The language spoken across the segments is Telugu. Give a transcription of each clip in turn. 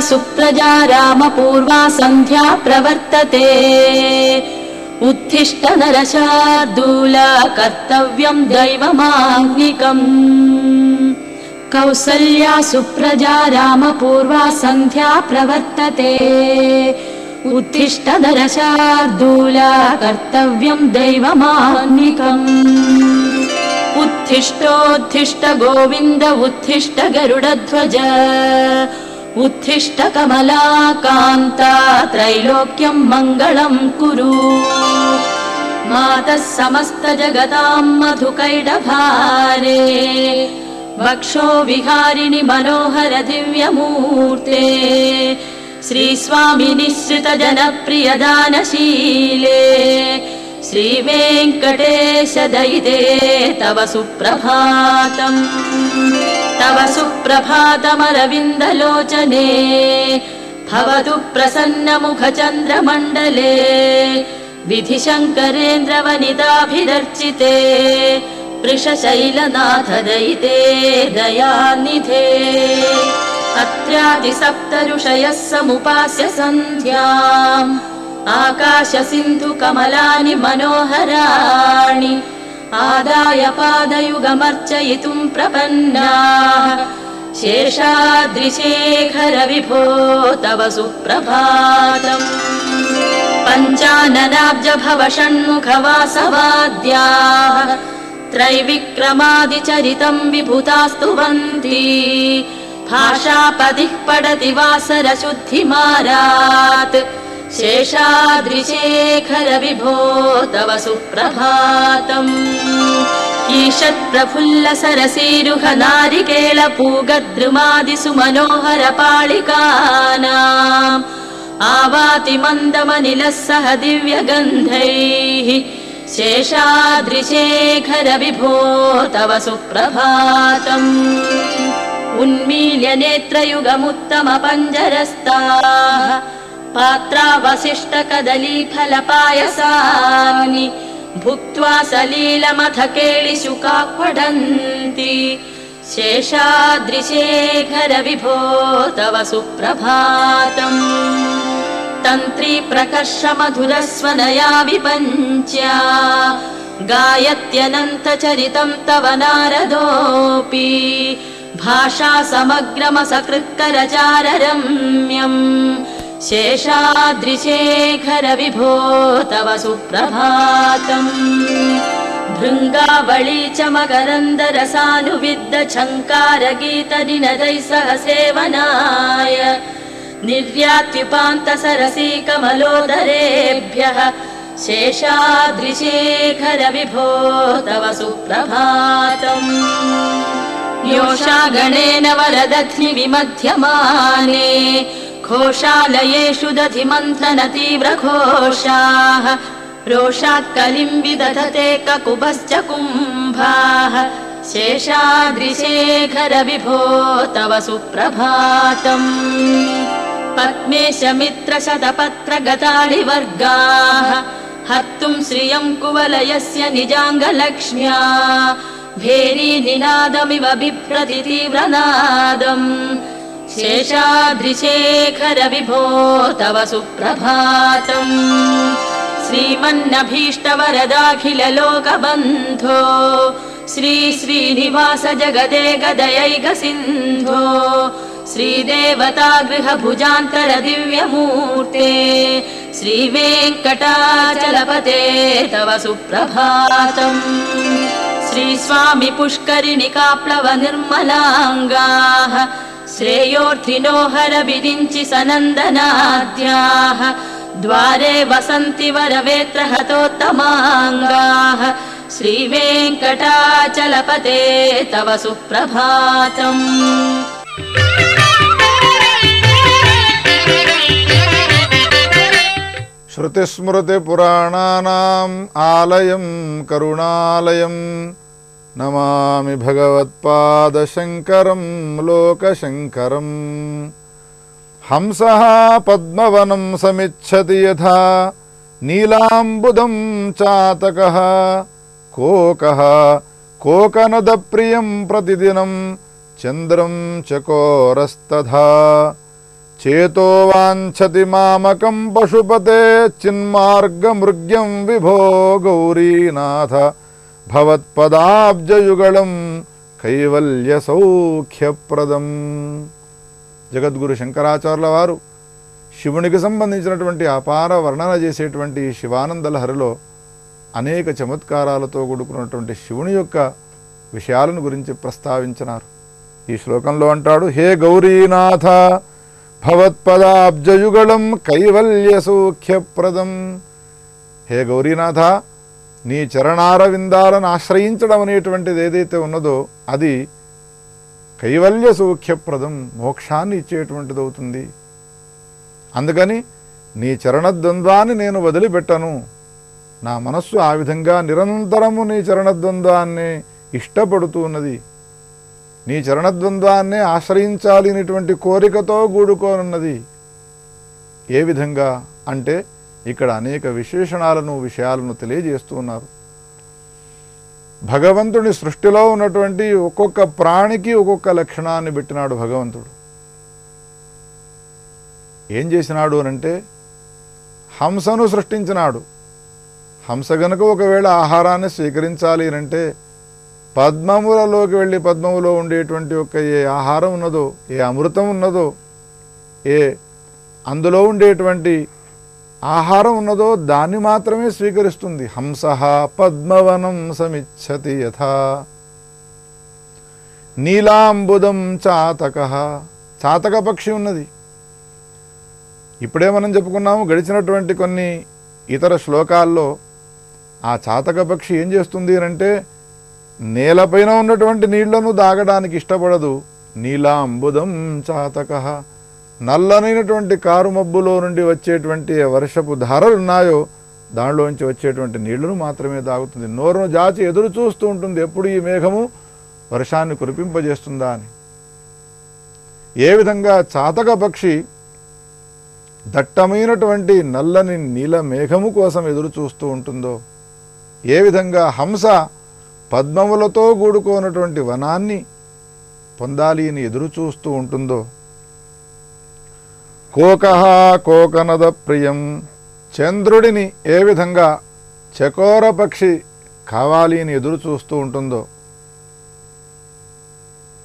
सुप्रजा रामपूर्वा सन्ध्या प्रवर्तते। उत्थिष्ट नरशार्दूल कर्तव्यम् दैवमाङ्गिकम् कौसल्या सुप्रजा रामपूर्वा सन्ध्या प्रवर्तते। उत्थिष्ट नरशार्दूल कर्तव्यम् दैवमान्निकम् उत्थिष्टोत्थिष्ट गोविन्द उत्थिष्ट गरुडध्वज उत्थिष्ट कमलाकान्ता त्रैलोक्यम् मङ्गलम् कुरु। मातः समस्त जगताम् मधुकैडभारे वक्षो विहारिणि मनोहर दिव्यमूर्ते। श्रीस्वामि जनप्रिय दानशीले। श्रीवेङ्कटेश दयिते तव सुप्रभातम् तव सुप्रभातमरविन्दलोचने भवतु प्रसन्नमुखचन्द्रमण्डले विधिशङ्करेन्द्रवनिताभिदर्चिते वृषशैलनाथ दयिते दयानिधे। अत्रादिसप्तऋषयः समुपास्य सन्ध्याम् आकाश सिन्धु कमलानि मनोहराणि आदाय पादयुगमर्चयितुम् प्रपन्नाः शेषाद्रिशेखर विभो तव सुप्रभातम्। पञ्चाननाब्ज भव षण्मुखवासवाद्याः त्रैविक्रमादिचरितम् विभूतास्तुवन्ति भाषापदिः पडति वासरशुद्धिमारात् शेषाद्रिशेखरविभो तव सुप्रभातम् ईषत् प्रफुल्ल सरसिरुह नारिकेळ पूगद्रुमादिसु मनोहर पालिकाना आवाति मन्दमनिलः सह दिव्यगन्धैः शेषादृशे विभो तव सुप्रभातम् उन्मील्य नेत्रयुगमुत्तम पञ्जरस्ता पात्रावशिष्टकदलीफलपायसानि भुक्त्वा सलीलमथ सलिलमथ केलिशुकाक्वठन्ति शेषादृशेखरविभो तव सुप्रभातम्। तन्त्री प्रकर्षमधुरस्वनया विपञ्च्या। गायत्यनन्तचरितम् तव नारदोऽपि। भाषा समग्रमसकृत्तरचाररम्यम् शेषाद्रिशेखरविभो तव सुप्रभातम् भृङ्गावळी च मकरन्दरसानुविद्यङ्कारगीतदिनदैः सह सेवनाय निर्यात्युपान्तसरसी कमलोदरेभ्यः शेषाद्रिशेखरविभो तव सुप्रभातम् योषा गणेन वरदध्नि विमध्यमाने घोषालयेषु दधिमन्थन तीव्रघोषाः रोषात् कलिम् विदधते ककुभश्च कुम्भाः। शेषाद्रिशेखर विभो तव सुप्रभातम्। पद्मेश मित्र शतपत्र गतालिवर्गाः हर्तुम् श्रियम् कुवलयस्य निजाङ्गलक्ष्म्या। भेरी निनादमिव बिभ्रति तीव्रनादम् शेषादृशेखरविभो तव सुप्रभातम्। श्रीमन्नभीष्टवरदाखिल लोकबन्धो श्री श्रीनिवास जगदे कदयैक सिन्धो श्रीदेवता गृह भुजान्तर दिव्यमूर्ते श्रीवेङ्कटाचलपते तव सुप्रभातम्। श्री पुष्करिणि काप्लव निर्मलाङ्गाः श्रेयोर्थिनो सनन्दनाद्याः। द्वारे वसन्ति वरवेत्र हतोत्तमाङ्गाः श्रीवेङ्कटाचलपते तव सुप्रभातम्। श्रुतिस्मृतिपुराणानाम् आलयम् करुणालयम्। नमामि भगवत्पादशङ्करम् लोकशङ्करम्। हंसः पद्मवनम् समिच्छति यथा नीलाम्बुदम् चातकः कोकः कोकनदप्रियम् प्रतिदिनम् चन्द्रम् चकोरस्तथा चेतो वाञ्छति मामकम् पशुपते चिन्मार्गमृग्यम् विभो गौरीनाथ। భవత్పదాబ్జయుగళం కైవల్య సౌఖ్యప్రదం జగద్గురు శంకరాచార్యుల వారు శివునికి సంబంధించినటువంటి అపార వర్ణన చేసేటువంటి శివానందలహరిలో అనేక చమత్కారాలతో కూడుకున్నటువంటి శివుని యొక్క విషయాలను గురించి ప్రస్తావించినారు. ఈ శ్లోకంలో అంటాడు హే గౌరీనాథ భవత్పదాబ్జయుగళం కైవల్య సౌఖ్యప్రదం హే గౌరీనాథ నీ చరణార విందాలను ఆశ్రయించడం అనేటువంటిది ఏదైతే ఉన్నదో అది కైవల్య సౌఖ్యప్రదం మోక్షాన్ని ఇచ్చేటువంటిది అవుతుంది. అందుకని నీ చరణద్వంద్వాన్ని నేను వదిలిపెట్టను. నా మనస్సు ఆ విధంగా నిరంతరము నీ చరణద్వంద్వాన్ని ఇష్టపడుతూ ఉన్నది. నీ చరణద్వంద్వాన్నే ఆశ్రయించాలి అనేటువంటి కోరికతో కూడుకోనున్నది ఏ విధంగా? అంటే ఇక్కడ అనేక విశేషణాలను విషయాలను తెలియజేస్తూ ఉన్నారు. భగవంతుడి సృష్టిలో ఉన్నటువంటి ఒక్కొక్క ప్రాణికి ఒక్కొక్క లక్షణాన్ని పెట్టినాడు భగవంతుడు. ఏం చేసినాడు అనంటే హంసను సృష్టించినాడు. హంస గనుక ఒకవేళ ఆహారాన్ని స్వీకరించాలి అనంటే పద్మములలోకి వెళ్ళి పద్మములో ఉండేటువంటి ఒక ఏ ఆహారం ఉన్నదో ఏ అమృతం ఉన్నదో ఏ అందులో ఉండేటువంటి ఆహారం ఉన్నదో దాన్ని మాత్రమే స్వీకరిస్తుంది. హంస పద్మవనం సమిచ్చతి యథా. నీలాంబుదం చాతక. చాతక పక్షి ఉన్నది. ఇప్పుడే మనం చెప్పుకున్నాము గడిచినటువంటి కొన్ని ఇతర శ్లోకాల్లో ఆ చాతక పక్షి ఏం చేస్తుంది అంటే నేలపైన ఉన్నటువంటి నీళ్ళను దాగడానికి ఇష్టపడదు. నీలాంబుదం చాతక. నల్లనైనటువంటి కారు మబ్బులో నుండి వచ్చేటువంటి వర్షపు ధారలు ఉన్నాయో దానిలోంచి వచ్చేటువంటి నీళ్ళను మాత్రమే తాగుతుంది. నోరును జాచి ఎదురు చూస్తూ ఉంటుంది ఎప్పుడు ఈ మేఘము వర్షాన్ని కురిపింపజేస్తుందా అని. ఏ విధంగా చాతక పక్షి దట్టమైనటువంటి నల్లని నీల మేఘము కోసం ఎదురు చూస్తూ ఉంటుందో ఏ విధంగా హంస పద్మములతో కూడుకోనటువంటి వనాన్ని పొందాలి అని ఎదురు చూస్తూ ఉంటుందో కోకహ కోకనద ప్రియం. చంద్రుడిని ఏ విధంగా చకోర పక్షి కావాలి అని ఎదురు చూస్తూ ఉంటుందో.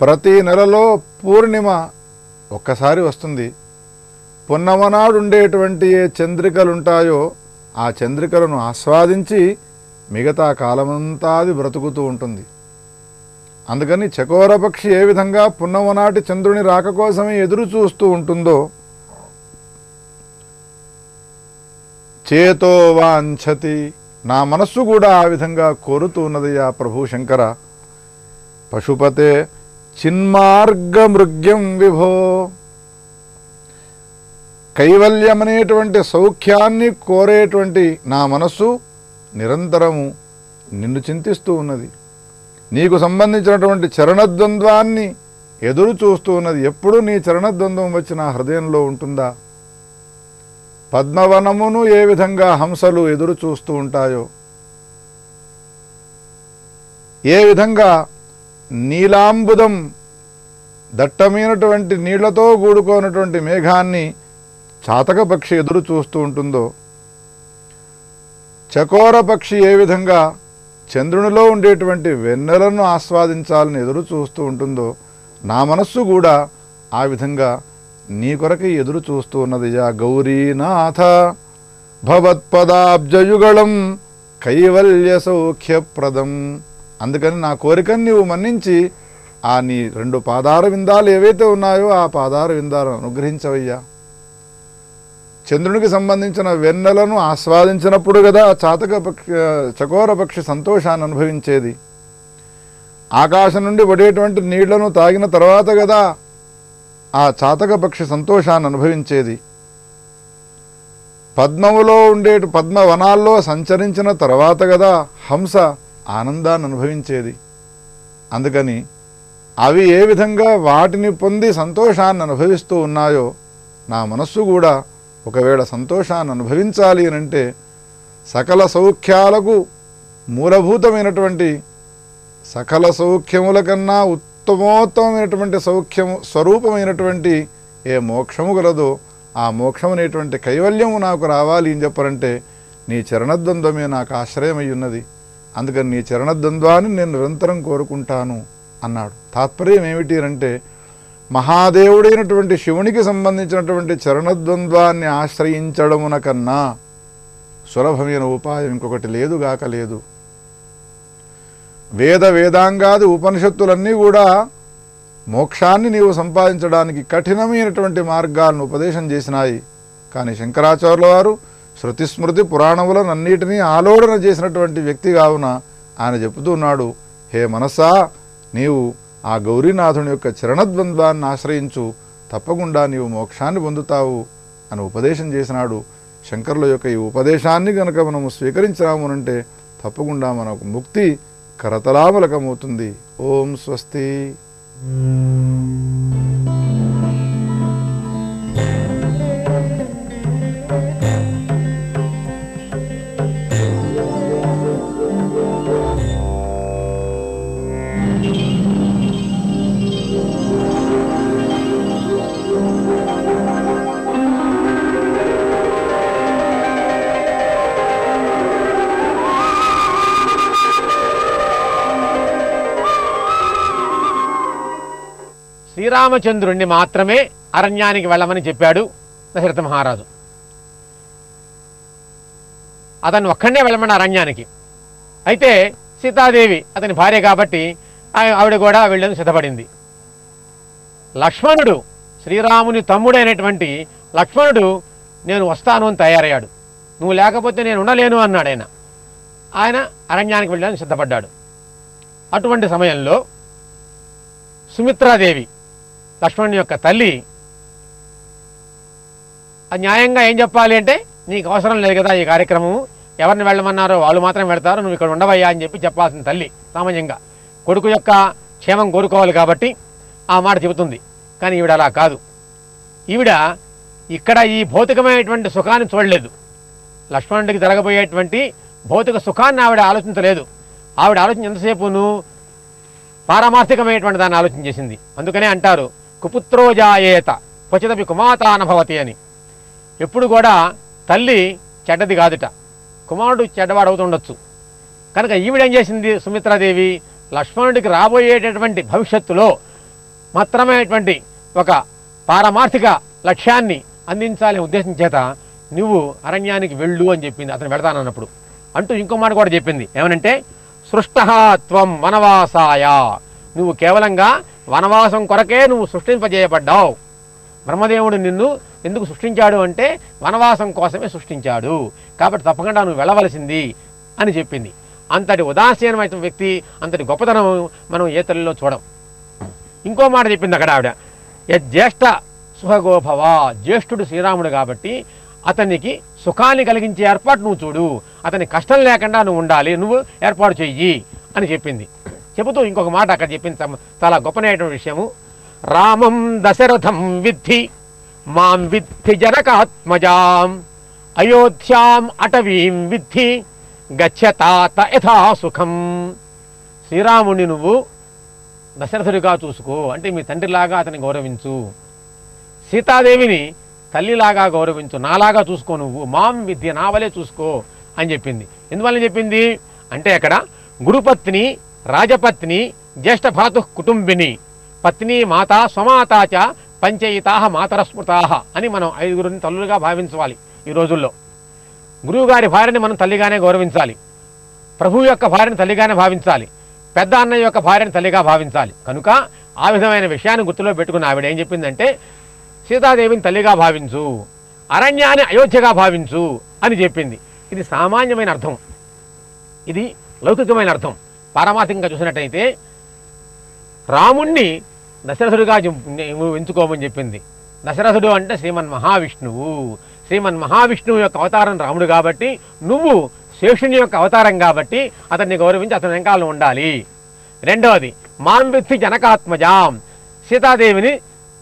ప్రతి నెలలో పూర్ణిమ ఒక్కసారి వస్తుంది. పున్నమనాడు ఉండేటువంటి ఏ చంద్రికలుంటాయో ఆ చంద్రికలను ఆస్వాదించి మిగతా కాలమంతా అది బ్రతుకుతూ ఉంటుంది. అందుకని చకోర పక్షి ఏ విధంగా పున్నమనాటి చంద్రుని రాక కోసమే ఎదురు చూస్తూ ఉంటుందో చేతో వాంఛతి. నా మనస్సు కూడా ఆ విధంగా కోరుతూ ప్రభు శంకర. పశుపతే చిన్మార్గమృగ్యం విభో. కైవల్యమనేటువంటి సౌఖ్యాన్ని కోరేటువంటి నా మనస్సు నిరంతరము నిన్ను చింతిస్తూ ఉన్నది. నీకు సంబంధించినటువంటి చరణద్వంద్వాన్ని ఎదురు చూస్తూ ఉన్నది. ఎప్పుడు నీ చరణద్వంద్వం వచ్చి నా హృదయంలో ఉంటుందా? పద్మవనమును ఏ విధంగా హంసలు ఎదురు చూస్తూ ఉంటాయో ఏ విధంగా నీలాంబుదం దట్టమైనటువంటి నీళ్ళతో కూడుకోనటువంటి మేఘాన్ని చాతక పక్షి ఎదురు చూస్తూ ఉంటుందో చకోర పక్షి ఏ విధంగా చంద్రునిలో ఉండేటువంటి వెన్నెలను ఆస్వాదించాలని ఎదురు చూస్తూ ఉంటుందో నా మనస్సు కూడా ఆ విధంగా నీ కొరకు ఎదురు చూస్తూ ఉన్నది యా గౌరీనాథ. భవత్పదాబ్జయుగళం కైవల్య సౌఖ్యప్రదం. అందుకని నా కోరికను నీవు మన్నించి ఆ నీ రెండు పాదార విందాలు ఏవైతే ఉన్నాయో ఆ పాదార విందాలను అనుగ్రహించవయ్యా. చంద్రునికి సంబంధించిన వెన్నెలను ఆస్వాదించినప్పుడు కదా చాతక పక్షి చకోర పక్షి సంతోషాన్ని అనుభవించేది. ఆకాశం నుండి పడేటువంటి నీళ్ళను తాగిన తర్వాత కదా ఆ చాతక పక్షి సంతోషాన్ని అనుభవించేది. పద్మములో ఉండే పద్మవనాల్లో సంచరించిన తర్వాత కదా హంస ఆనందాన్ని అనుభవించేది. అందుకని అవి ఏ విధంగా వాటిని పొంది సంతోషాన్ని అనుభవిస్తూ ఉన్నాయో నా మనస్సు కూడా ఒకవేళ సంతోషాన్ని అనుభవించాలి అని అంటే సకల సౌఖ్యాలకు మూలభూతమైనటువంటి సకల సౌఖ్యముల కన్నా ఉత్తమోత్తమైనటువంటి సౌఖ్యము స్వరూపమైనటువంటి ఏ మోక్షము గలదో ఆ మోక్షం అనేటువంటి కైవల్యము నాకు రావాలి అని చెప్పారంటే నీ చరణద్వంద్వమే నాకు ఆశ్రయమై ఉన్నది అందుకని నీ చరణద్వంద్వాన్ని నేను నిరంతరం కోరుకుంటాను అన్నాడు. తాత్పర్యం ఏమిటి అంటే మహాదేవుడైనటువంటి శివునికి సంబంధించినటువంటి చరణద్వంద్వాన్ని ఆశ్రయించడమున కన్నా సులభమైన ఉపాయం ఇంకొకటి లేదుగాక లేదు. వేద వేదాంగాది ఉపనిషత్తులన్నీ కూడా మోక్షాన్ని నీవు సంపాదించడానికి కఠినమైనటువంటి మార్గాలను ఉపదేశం చేసినాయి. కానీ శంకరాచార్యుల వారు శృతి స్మృతి పురాణములనన్నిటినీ ఆలోడన చేసినటువంటి వ్యక్తి కావున ఆయన చెబుతున్నాడు హే మనసా నీవు ఆ గౌరీనాథుని యొక్క చరణద్వంద్వాన్ని ఆశ్రయించు తప్పకుండా నీవు మోక్షాన్ని పొందుతావు అని ఉపదేశం చేసినాడు. శంకరుల యొక్క ఈ ఉపదేశాన్ని కనుక మనము స్వీకరించాము తప్పకుండా మనకు ముక్తి కరతలామలకమవుతుంది. ఓం స్వస్తి. శ్రీరామచంద్రుణ్ణి మాత్రమే అరణ్యానికి వెళ్ళమని చెప్పాడు దశరథ మహారాజు. అతను ఒక్కడే వెళ్ళమని అరణ్యానికి. అయితే సీతాదేవి అతని భార్య కాబట్టి ఆవిడ కూడా వెళ్ళని సిద్ధపడింది. లక్ష్మణుడు శ్రీరాముని తమ్ముడైనటువంటి లక్ష్మణుడు నేను వస్తాను అని తయారయ్యాడు. నువ్వు లేకపోతే నేను ఉండలేను అన్నాడు ఆయన. ఆయన అరణ్యానికి వెళ్ళడానికి సిద్ధపడ్డాడు. అటువంటి సమయంలో సుమిత్రాదేవి లక్ష్మణుని యొక్క తల్లి. న్యాయంగా ఏం చెప్పాలి అంటే నీకు అవసరం లేదు కదా ఈ కార్యక్రమం ఎవరిని వెళ్ళమన్నారో వాళ్ళు మాత్రం పెడతారు నువ్వు ఇక్కడ ఉండవయ్యా అని చెప్పి చెప్పాల్సిన తల్లి సామాన్యంగా. కొడుకు యొక్క క్షేమం కోరుకోవాలి కాబట్టి ఆ మాట చెబుతుంది. కానీ ఈవిడ అలా కాదు. ఈవిడ ఇక్కడ ఈ భౌతికమైనటువంటి సుఖాన్ని చూడలేదు. లక్ష్మణుడికి జరగబోయేటువంటి భౌతిక సుఖాన్ని ఆవిడ ఆలోచించలేదు. ఆవిడ ఆలోచన ఎంతసేపును పారమార్థికమైనటువంటి దాన్ని ఆలోచన చేసింది. అందుకనే అంటారు కుపుత్రోజాయేత క్వచితపి కుమాతానభవతి అని. ఎప్పుడు కూడా తల్లి చెడ్డది కాదుట. కుమారుడు చెడ్డవాడు అవుతుండొచ్చు. కనుక ఈవిడేం చేసింది సుమిత్రాదేవి? లక్ష్మణుడికి రాబోయేటటువంటి భవిష్యత్తులో మాత్రమైనటువంటి ఒక పారమార్థిక లక్ష్యాన్ని అందించాలనే ఉద్దేశం చేత నువ్వు అరణ్యానికి వెళ్ళు అని చెప్పింది అతను వెళతానన్నప్పుడు. అంటూ ఇంకో మాట కూడా చెప్పింది. ఏమనంటే సృష్ట త్వం వనవాసాయ. నువ్వు కేవలంగా వనవాసం కొరకే నువ్వు సృష్టింపజేయబడ్డావు. బ్రహ్మదేవుడు నిన్ను ఎందుకు సృష్టించాడు అంటే వనవాసం కోసమే సృష్టించాడు. కాబట్టి తప్పకుండా నువ్వు వెళ్ళవలసింది అని చెప్పింది. అంతటి ఉదాసీనమైన వ్యక్తి అంతటి గొప్పతనం మనం ఏ తల్లిలో చూడం. ఇంకో మాట చెప్పింది అక్కడ ఆవిడ. జ్యేష్ఠ సుఖగోభవ జ్యేష్ఠుడు శ్రీరాముడు కాబట్టి అతనికి సుఖాన్ని కలిగించే ఏర్పాటు నువ్వు చూడు. అతని కష్టం లేకుండా నువ్వు ఉండాలి. నువ్వు ఏర్పాటు చెయ్యి అని చెప్పింది. చెబుతూ ఇంకొక మాట అక్కడ చెప్పింది చాలా- చాలా గొప్పనైనటువంటి విషయము. రామం దశరథం విద్ధి మాం విద్ధి జనకాత్మజాం అయోధ్యాం అటవీం విద్ధి గచ్చతాత యథా సుఖం. నువ్వు దశరథుడిగా చూసుకో అంటే మీ తండ్రిలాగా అతని గౌరవించు. సీతాదేవిని తల్లిలాగా గౌరవించు నాలాగా చూసుకో నువ్వు మాం విద్య నావలే చూసుకో అని చెప్పింది. ఎందువల్ల చెప్పింది? అంటే అక్కడ గురుపత్ని రాజపత్ని జ్యేష్ఠ భాతు కుటుంబిని. పత్ని మాత స్వమాతాచ పంచయితా మాతరస్మృతా అని మనం ఐదుగురిని తల్లులుగా భావించాలి ఈ రోజుల్లో. గురువుగారి భార్యని మనం తల్లిగానే గౌరవించాలి. ప్రభువు యొక్క భార్యను తల్లిగానే భావించాలి. పెద్ద అన్నయ్య యొక్క భార్యను తల్లిగా భావించాలి. కనుక ఆ విధమైన విషయాన్ని గుర్తులో పెట్టుకున్న ఆవిడ ఏం చెప్పిందంటే సీతాదేవిని తల్లిగా భావించు అరణ్యాన్ని అయోధ్యగా భావించు అని చెప్పింది. ఇది సామాన్యమైన అర్థం. ఇది లౌకికమైన అర్థం. పారమార్థికంగా చూసినట్టయితే రాముణ్ణి దశరథుడిగా నువ్వు ఎంచుకోమని చెప్పింది. దశరథుడు అంటే శ్రీమన్ మహావిష్ణువు. శ్రీమన్ మహావిష్ణువు యొక్క అవతారం రాముడు కాబట్టి నువ్వు శేషుని యొక్క అవతారం కాబట్టి అతన్ని గౌరవించి అతని వెనకాల ఉండాలి. రెండవది మాం విత్తి జనకాత్మజాం. సీతాదేవిని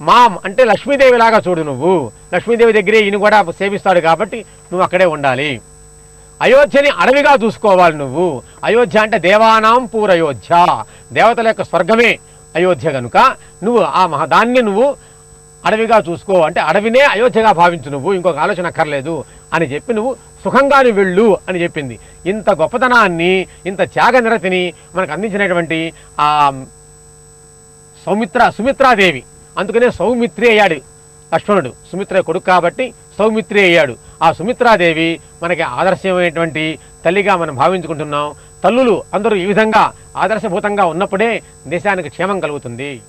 మాం అంటే లక్ష్మీదేవిలాగా చూడు నువ్వు. లక్ష్మీదేవి దగ్గరే ఈయన కూడా సేవిస్తాడు కాబట్టి నువ్వు అక్కడే ఉండాలి. అయోధ్యని అడవిగా చూసుకోవాలి నువ్వు. అయోధ్య అంటే దేవానాం పూరయోధ్య. దేవతల యొక్క స్వర్గమే అయోధ్య కనుక నువ్వు ఆ మహదాన్ని నువ్వు అడవిగా చూసుకో. అంటే అడవినే అయోధ్యగా భావించు నువ్వు. ఇంకొక ఆలోచన అక్కర్లేదు అని చెప్పి నువ్వు సుఖంగాని వెళ్ళు అని చెప్పింది. ఇంత గొప్పతనాన్ని ఇంత త్యాగ నిరతిని మనకు అందించినటువంటి ఆ సౌమిత్ర సుమిత్రాదేవి. అందుకనే సౌమిత్రి అయ్యాడు. లక్ష్మణుడు సుమిత్ర కొడుకు కాబట్టి సౌమిత్రి అయ్యాడు. ఆ సుమిత్రాదేవి మనకి ఆదర్శమైనటువంటి తల్లిగా మనం భావించుకుంటున్నాం. తల్లులు అందరూ ఈ విధంగా ఆదర్శభూతంగా ఉన్నప్పుడే దేశానికి క్షేమం కలుగుతుంది.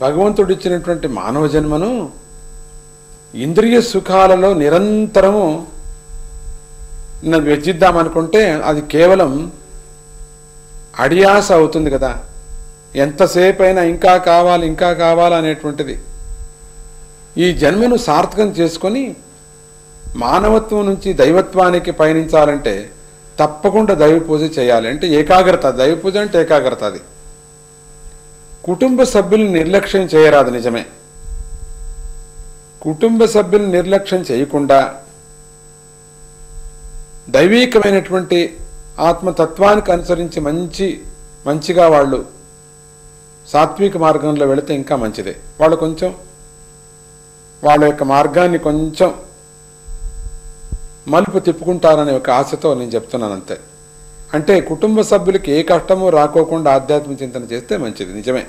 భగవంతుడు ఇచ్చినటువంటి మానవ జన్మను ఇంద్రియ సుఖాలలో నిరంతరము నన్ను వెచ్చిద్దామనుకుంటే అది కేవలం అడియాస అవుతుంది కదా. ఎంతసేపు అయినా ఇంకా కావాలి ఇంకా కావాలి అనేటువంటిది. ఈ జన్మను సార్థకం చేసుకొని మానవత్వం నుంచి దైవత్వానికి పయనించాలంటే తప్పకుండా దైవ పూజ చేయాలి. అంటే ఏకాగ్రత దైవ పూజ అంటే ఏకాగ్రత అది. కుటుంబ సభ్యులు నిర్లక్ష్యం చేయరాదు నిజమే. కుటుంబ సభ్యులు నిర్లక్ష్యం చేయకుండా దైవీకమైనటువంటి ఆత్మతత్వానికి అనుసరించి మంచి మంచిగా వాళ్ళు సాత్విక మార్గంలో వెళితే ఇంకా మంచిదే. వాళ్ళు కొంచెం వాళ్ళ యొక్క మార్గాన్ని కొంచెం మలుపు తిప్పుకుంటారనే ఒక ఆశతో నేను చెప్తున్నాను అంతే. అంటే కుటుంబ సభ్యులకి ఏ కష్టమూ రాకోకుండా ఆధ్యాత్మిక చింతన చేస్తే మంచిది నిజమే.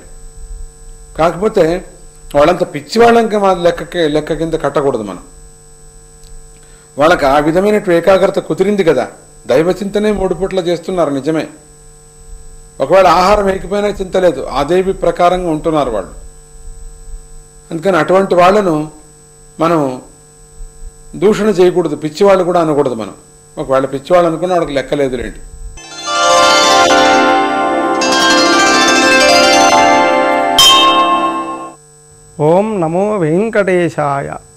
కాకపోతే వాళ్ళంత పిచ్చి వాళ్ళకి మా లెక్కకి లెక్క కింద కట్టకూడదు మనం. వాళ్ళకి ఆ విధమైన ఏకాగ్రత కుదిరింది కదా. దైవ చింతనే మూడు పూట్ల చేస్తున్నారు నిజమే. ఒకవేళ ఆహారం వేయకపోయినా చింత లేదు. ఆ దేవి ప్రకారంగా ఉంటున్నారు వాళ్ళు. అందుకని అటువంటి వాళ్ళను మనం దూషణ చేయకూడదు. పిచ్చివాళ్ళు కూడా అనకూడదు మనం. ఒకవేళ పిచ్చివాళ్ళు అనుకున్న వాడికి లెక్కలేదులేండి ఓం నమో వెంకటేశాయ.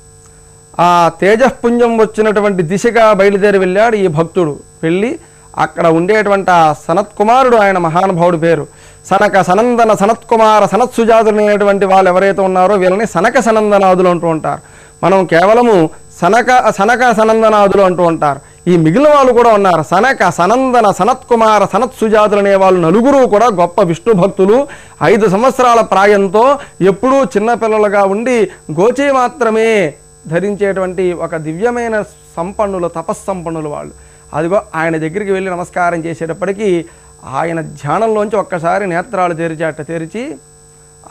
ఆ తేజఃపుంజం వచ్చినటువంటి దిశగా బయలుదేరి వెళ్ళాడు ఈ భక్తుడు. వెళ్ళి అక్కడ ఉండేటువంటి ఆ సనత్కుమారుడు ఆయన మహానుభావుడి పేరు. సనక సనందన సనత్కుమార సనత్సుజాతులు అనేటువంటి వాళ్ళు ఎవరైతే ఉన్నారో వీళ్ళని సనక సనందనాదులు అంటూ ఉంటారు. మనం కేవలము సనక సనక సనందనాదులు అంటూ ఉంటారు. ఈ మిగిలిన వాళ్ళు కూడా ఉన్నారు. సనక సనందన సనత్కుమార సనత్సుజాతులు అనే వాళ్ళు నలుగురు కూడా గొప్ప విష్ణు భక్తులు. ఐదు సంవత్సరాల ప్రాయంతో ఎప్పుడూ చిన్నపిల్లలుగా ఉండి గోచి మాత్రమే ధరించేటువంటి ఒక దివ్యమైన సంపన్నులు తపస్సంపన్నులు వాళ్ళు. అదిగో ఆయన దగ్గరికి వెళ్ళి నమస్కారం చేసేటప్పటికీ ఆయన ధ్యానంలోంచి ఒక్కసారి నేత్రాలు తెరిచాట తెరిచి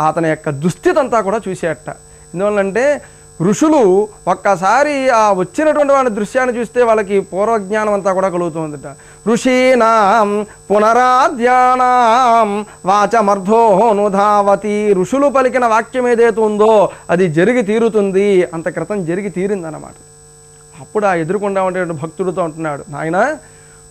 అతని యొక్క దుస్థితంతా కూడా చూసేట. ఎందువల్లంటే ఋషులు ఒక్కసారి ఆ వచ్చినటువంటి వాళ్ళ దృశ్యాన్ని చూస్తే వాళ్ళకి పూర్వజ్ఞానం అంతా కూడా కలుగుతుందట. ఋషీణాం పునరాధ్యానాం వాచమర్ధోనుధావతి. ఋషులు పలికిన వాక్యం ఏదైతే ఉందో అది జరిగి తీరుతుంది. అంత క్రితం జరిగి తీరిందన్నమాట. అప్పుడు ఆ ఎదుర్కొండా ఉండేటువంటి భక్తుడితో అంటున్నాడు నాయన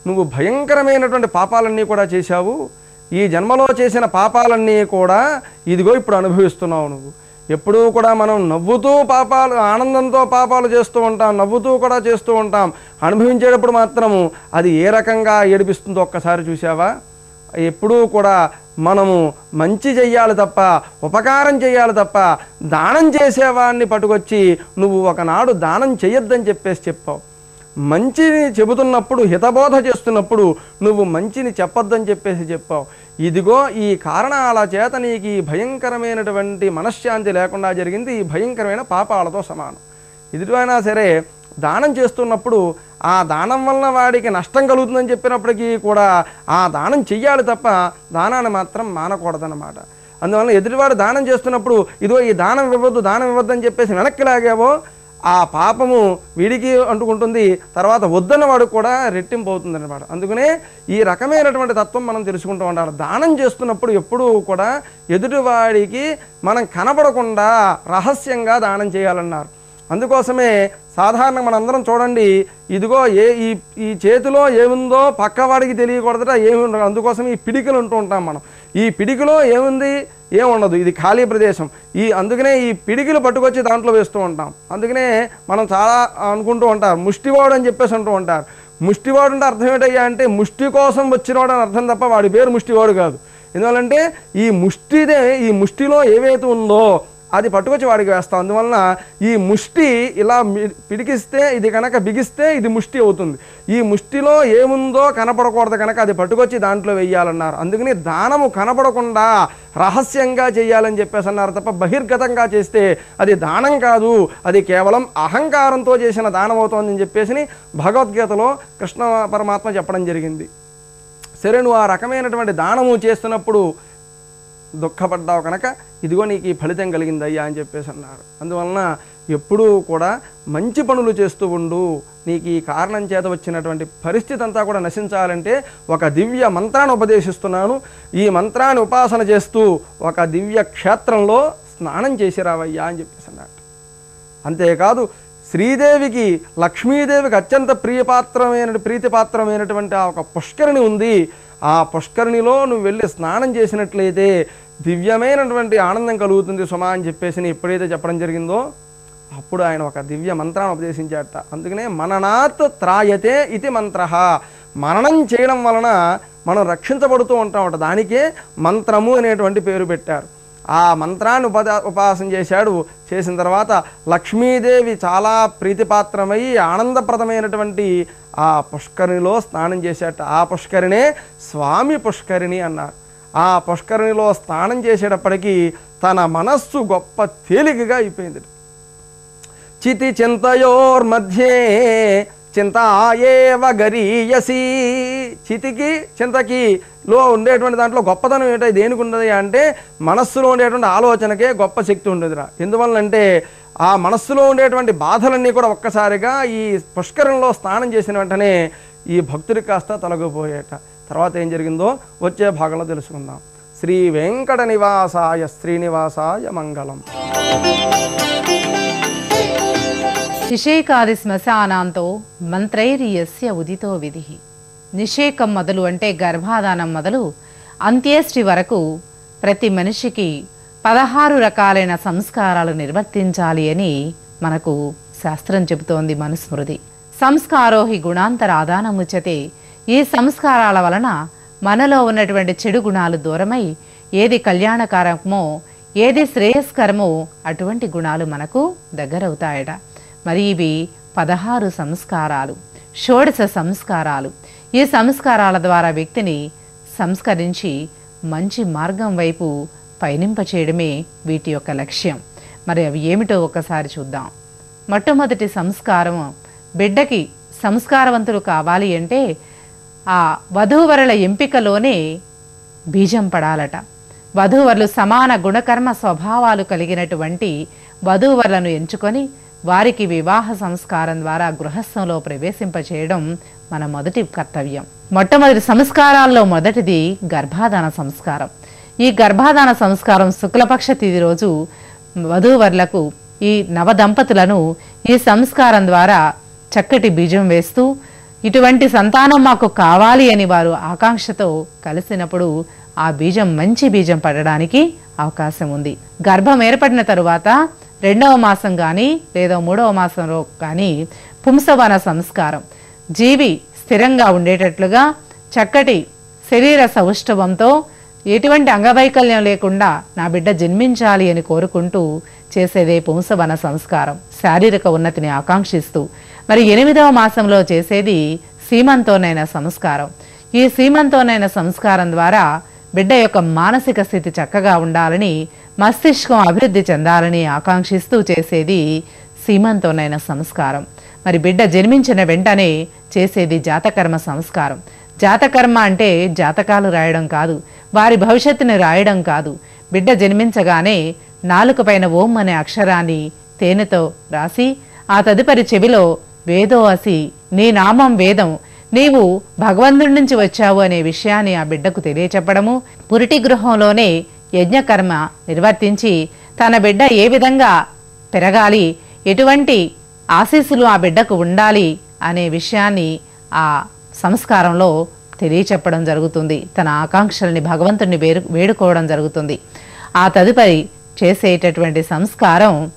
నువ్వు భయంకరమైనటువంటి పాపాలన్నీ కూడా చేశావు. ఈ జన్మలో చేసిన పాపాలన్నీ కూడా ఇదిగో ఇప్పుడు అనుభవిస్తున్నావు నువ్వు. ఎప్పుడూ కూడా మనం నవ్వుతూ పాపాలు ఆనందంతో పాపాలు చేస్తూ ఉంటాం నవ్వుతూ కూడా చేస్తూ ఉంటాం. అనుభవించేటప్పుడు మాత్రము అది ఏ రకంగా ఏడిపిస్తుందో ఒక్కసారి చూసావా ఎప్పుడూ కూడా మనము మంచి చెయ్యాలి తప్ప ఉపకారం చేయాలి తప్ప దానం చేసేవాడిని పట్టుకొచ్చి నువ్వు ఒకనాడు దానం చేయొద్దని చెప్పేసి చెప్పావు. మంచిని చెబుతున్నప్పుడు హితబోధ చేస్తున్నప్పుడు నువ్వు మంచిని చెప్పొద్దని చెప్పేసి చెప్పావు. ఇదిగో ఈ కారణాల చేత నీకు ఈ భయంకరమైనటువంటి మనశ్శాంతి లేకుండా జరిగింది. ఈ భయంకరమైన పాపాలతో సమానం. ఎదుటివైనా సరే దానం చేస్తున్నప్పుడు ఆ దానం వలన వాడికి నష్టం కలుగుతుందని చెప్పినప్పటికీ కూడా ఆ దానం చెయ్యాలి తప్ప దానాన్ని మాత్రం మానకూడదన్నమాట. అందువలన ఎదుటివాడు దానం చేస్తున్నప్పుడు ఇదిగో ఈ దానం ఇవ్వద్దు దానం ఇవ్వద్దని చెప్పేసి వెనక్కి లాగావో ఆ పాపము వీడికి అంటుకుంటుంది తర్వాత వద్దన్న వాడు కూడా రెట్టింపు అవుతుంది అనమాట అందుకనే ఈ రకమైనటువంటి తత్వం మనం తెలుసుకుంటూ ఉండాలి. దానం చేస్తున్నప్పుడు ఎప్పుడూ కూడా ఎదుటివాడికి మనం కనపడకుండా రహస్యంగా దానం చేయాలన్నారు. అందుకోసమే సాధారణ మనందరం చూడండి ఇదిగో ఏ ఈ ఈ చేతిలో ఏముందో పక్కవాడికి తెలియకూడదట ఏమి ఉండదు అందుకోసం ఈ పిడికలు ఉంటూ ఉంటాం మనం. ఈ పిడికిలో ఏముంది? ఏముండదు ఇది ఖాళీ ప్రదేశం. ఈ అందుకనే ఈ పిడికిలు పట్టుకొచ్చి దాంట్లో వేస్తూ ఉంటాం. అందుకనే మనం చాలా అనుకుంటూ ఉంటారు ముష్టివాడు అని చెప్పేసి అంటూ ఉంటారు. ముష్టివాడు అంటే అర్థం ఏంటయ్యా అంటే ముష్టి కోసం వచ్చినవాడు అని అర్థం తప్ప వాడి పేరు ముష్టివాడు కాదు. ఎందువల్లంటే ఈ ముష్టిదే ఈ ముష్టిలో ఏవైతే ఉందో అది పట్టుకొచ్చి వాడికి వేస్తాం. అందువలన ఈ ముష్టి ఇలా పిడికిస్తే ఇది కనుక బిగిస్తే ఇది ముష్టి అవుతుంది. ఈ ముష్టిలో ఏముందో కనపడకూడదు కనుక అది పట్టుకొచ్చి దాంట్లో వెయ్యాలన్నారు అందుకని దానము కనపడకుండా రహస్యంగా చేయాలని చెప్పేసి అన్నారు తప్ప బహిర్గతంగా చేస్తే అది దానం కాదు. అది కేవలం అహంకారంతో చేసిన దానం అవుతోందని చెప్పేసి భగవద్గీతలో కృష్ణ పరమాత్మ చెప్పడం జరిగింది. సరే నువ్వు ఆ రకమైనటువంటి దానము చేస్తున్నప్పుడు దుఃఖపడ్డావు కనుక ఇదిగో నీకు ఈ ఫలితం కలిగిందయ్యా అని చెప్పేసి అన్నారు. అందువలన ఎప్పుడూ కూడా మంచి పనులు చేస్తూ ఉండు. నీకు ఈ కారణం చేత వచ్చినటువంటి పరిస్థితి అంతా కూడా నశించాలంటే ఒక దివ్య మంత్రాన్ని ఉపదేశిస్తున్నాను. ఈ మంత్రాన్ని ఉపాసన చేస్తూ ఒక దివ్య క్షేత్రంలో స్నానం చేసి రావయ్యా అని చెప్పేసి అన్నాడు అంతేకాదు శ్రీదేవికి లక్ష్మీదేవికి అత్యంత ప్రియపాత్రమైన ప్రీతిపాత్రమైనటువంటి ఆ ఒక పుష్కరిణి ఉంది. ఆ పుష్కరిణిలో నువ్వు వెళ్ళి స్నానం చేసినట్లయితే దివ్యమైనటువంటి ఆనందం కలుగుతుంది సుమా అని చెప్పేసి ఎప్పుడైతే చెప్పడం జరిగిందో అప్పుడు ఆయన ఒక దివ్య మంత్రాన్ని ఉపదేశించాట అందుకనే మననాత్ త్రాయతే ఇది మంత్ర. మననం చేయడం వలన మనం రక్షించబడుతూ ఉంటామట దానికే మంత్రము అనేటువంటి పేరు పెట్టారు. ఆ మంత్రాన్ని ఉపదా ఉపాసన చేశాడు. చేసిన తర్వాత లక్ష్మీదేవి చాలా ప్రీతిపాత్రమై ఆనందప్రదమైనటువంటి ఆ పుష్కరిణిలో స్నానం చేశాట. ఆ పుష్కరిణే స్వామి పుష్కరిణి అన్నారు. ఆ పుష్కరిణిలో స్నానం చేసేటప్పటికీ తన మనస్సు గొప్ప తేలికగా అయిపోయింది. చితి చింతయోర్మధ్యే చింతాయేవ గరీయసి. చితికి చింతకి లో ఉండేటువంటి దాంట్లో గొప్పతనం ఏంటో దేనికి ఉన్నది అంటే మనస్సులో ఉండేటువంటి ఆలోచనకే గొప్ప శక్తి ఉండదురా ఎందువల్లంటే ఆ మనస్సులో ఉండేటువంటి బాధలన్నీ కూడా ఒక్కసారిగా ఈ పుష్కరంలో స్నానం చేసిన వెంటనే ఈ భక్తుడి కాస్త తొలగిపోయేట. తర్వాత ఏం జరిగిందో వచ్చే భాగంలో తెలుసుకుందాం. శ్రీ వెంకట నివాసాయ శ్రీనివాసాయ మంగళం. శిషేకాది శ్మశానాంతో మంత్రైర్యస్య ఉదితో విధి. నిషేకం మొదలు అంటే గర్భాధానం మొదలు అంత్యేష్టి వరకు ప్రతి మనిషికి పదహారు రకాలైన సంస్కారాలు నిర్వర్తించాలి అని మనకు శాస్త్రం చెబుతోంది మనుస్మృతి. సంస్కారోహి గుణాంతర ఆదానముచతే ఈ సంస్కారాల వలన మనలో ఉన్నటువంటి చెడు గుణాలు దూరమై ఏది కళ్యాణకారమో ఏది శ్రేయస్కరమో అటువంటి గుణాలు మనకు దగ్గరవుతాయట. మరి ఇవి పదహారు సంస్కారాలు షోడశ సంస్కారాలు. ఈ సంస్కారాల ద్వారా వ్యక్తిని సంస్కరించి మంచి మార్గం వైపు పయనింపచేయడమే వీటి యొక్క లక్ష్యం. మరి అవి ఏమిటో ఒకసారి చూద్దాం. మొట్టమొదటి సంస్కారం బిడ్డకి సంస్కారవంతులు కావాలి అంటే ఆ వధూవరుల ఎంపికలోనే బీజం పడాలట. వధూవరులు సమాన గుణకర్మ స్వభావాలు కలిగినటువంటి వధూవరులను ఎంచుకొని వారికి వివాహ సంస్కారం ద్వారా గృహస్థంలో ప్రవేశింపచేయడం మన మొదటి కర్తవ్యం. మొట్టమొదటి సంస్కారాల్లో మొదటిది గర్భాధాన సంస్కారం. ఈ గర్భాధాన సంస్కారం శుక్లపక్ష తిథి రోజు వధూవరులకు ఈ నవ దంపతులను ఈ సంస్కారం ద్వారా చక్కటి బీజం వేస్తూ ఇటువంటి సంతానం మాకు కావాలి అని వారు ఆకాంక్షతో కలిసినప్పుడు ఆ బీజం మంచి బీజం పడడానికి అవకాశం ఉంది. గర్భం ఏర్పడిన తరువాత రెండవ మాసం కానీ లేదా మూడవ మాసంలో కానీ పుంసవన సంస్కారం. జీవి స్థిరంగా ఉండేటట్లుగా చక్కటి శరీర సౌష్ఠవంతో ఎటువంటి అంగవైకల్యం లేకుండా నా బిడ్డ జన్మించాలి అని కోరుకుంటూ చేసేదే పుంసవన సంస్కారం. శారీరక ఉన్నతిని ఆకాంక్షిస్తూ. మరి ఎనిమిదవ మాసంలో చేసేది సీమంతోనైన సంస్కారం. ఈ సీమంతోనైన సంస్కారం ద్వారా బిడ్డ యొక్క మానసిక స్థితి చక్కగా ఉండాలని మస్తిష్కం అభివృద్ధి చెందాలని ఆకాంక్షిస్తూ చేసేది సీమంతోనైన సంస్కారం. మరి బిడ్డ జన్మించిన వెంటనే చేసేది జాతకర్మ సంస్కారం. జాతకర్మ అంటే జాతకాలు రాయడం కాదు వారి భవిష్యత్తుని రాయడం కాదు. బిడ్డ జన్మించగానే నాలుక పైన ఓం అనే అక్షరాన్ని తేనెతో రాసి ఆ తదుపరి చెవిలో వేదో అసి నీ నామం వేదం నీవు భగవంతుడి నుంచి వచ్చావు అనే విషయాన్ని ఆ బిడ్డకు తెలియచెప్పడము. పురిటి గృహంలోనే యజ్ఞకర్మ నిర్వర్తించి తన బిడ్డ ఏ విధంగా పెరగాలి ఎటువంటి ఆశీస్సులు ఆ బిడ్డకు ఉండాలి అనే విషయాన్ని ఆ సంస్కారంలో తెలియచెప్పడం జరుగుతుంది. తన ఆకాంక్షల్ని భగవంతుడిని వేరు వేడుకోవడం జరుగుతుంది. ఆ తదుపరి చేసేటటువంటి సంస్కారం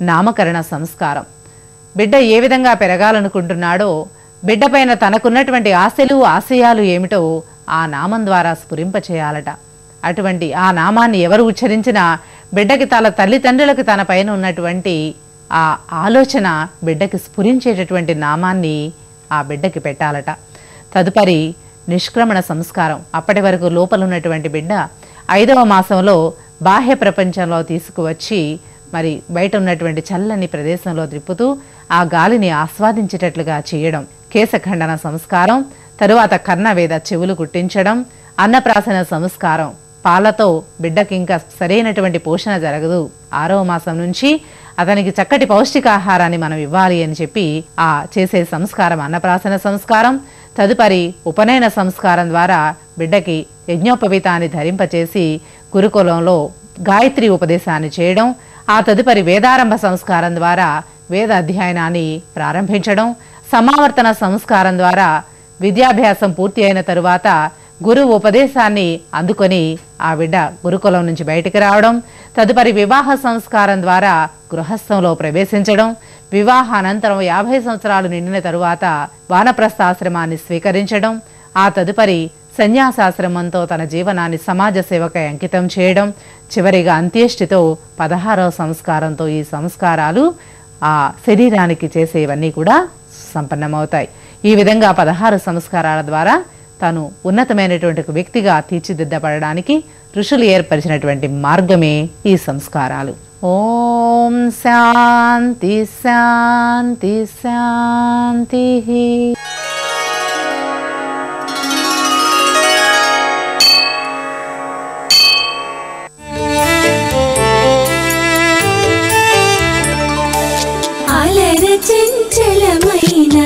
నామకరణ సంస్కారం. బిడ్డ ఏ విధంగా పెరగాలనుకుంటున్నాడో బిడ్డపైన తనకున్నటువంటి ఆశలు ఆశయాలు ఏమిటో ఆ నామం ద్వారా స్ఫురింపచేయాలట. అటువంటి ఆ నామాన్ని ఎవరు ఉచ్చరించినా బిడ్డకి తన తల్లిదండ్రులకు తన పైన ఉన్నటువంటి ఆ ఆలోచన బిడ్డకి స్ఫురించేటటువంటి నామాన్ని ఆ బిడ్డకి పెట్టాలట. తదుపరి నిష్క్రమణ సంస్కారం. అప్పటి వరకు లోపల ఉన్నటువంటి బిడ్డ ఐదవ మాసంలో బాహ్య ప్రపంచంలో తీసుకువచ్చి మరి బయట ఉన్నటువంటి చల్లని ప్రదేశంలో త్రిప్పుతూ ఆ గాలిని ఆస్వాదించేటట్లుగా చేయడం కేశఖండన సంస్కారం తరువాత కర్ణవేద చెవులు కుట్టించడం అన్నప్రాసన సంస్కారం. పాలతో బిడ్డకి ఇంకా సరైనటువంటి పోషణ జరగదు. ఆరవ మాసం నుంచి అతనికి చక్కటి పౌష్టికాహారాన్ని మనం ఇవ్వాలి అని చెప్పి ఆ చేసే సంస్కారం అన్నప్రాసన సంస్కారం. తదుపరి ఉపనయన సంస్కారం ద్వారా బిడ్డకి యజ్ఞోపవీతాన్ని ధరింపచేసి గురుకులంలో గాయత్రి ఉపదేశాన్ని చేయడం ఆ తదుపరి వేదారంభ సంస్కారం ద్వారా వేద అధ్యయనాన్ని ప్రారంభించడం సమావర్తన సంస్కారం ద్వారా విద్యాభ్యాసం పూర్తి అయిన తరువాత గురువు ఉపదేశాన్ని అందుకొని ఆ బిడ్డ గురుకులం నుంచి బయటికి రావడం తదుపరి వివాహ సంస్కారం ద్వారా గృహస్థంలో ప్రవేశించడం వివాహ అనంతరం యాభై సంవత్సరాలు నిండిన తరువాత వానప్రస్థాశ్రమాన్ని స్వీకరించడం ఆ తదుపరి సన్యాసాశ్రమంతో తన జీవనాన్ని సమాజ సేవకై అంకితం చేయడం చివరిగా అంత్యేష్టితో పదహారవ సంస్కారంతో ఈ సంస్కారాలు ఆ శరీరానికి చేసేవన్నీ కూడా సంపన్నమవుతాయి. ఈ విధంగా పదహారు సంస్కారాల ద్వారా తను ఉన్నతమైనటువంటి వ్యక్తిగా తీర్చిదిద్దపడడానికి ఋషులు ఏర్పరిచినటువంటి మార్గమే ఈ సంస్కారాలు. ఓం శాంతి శాంతి శాంతి. చంచలమైన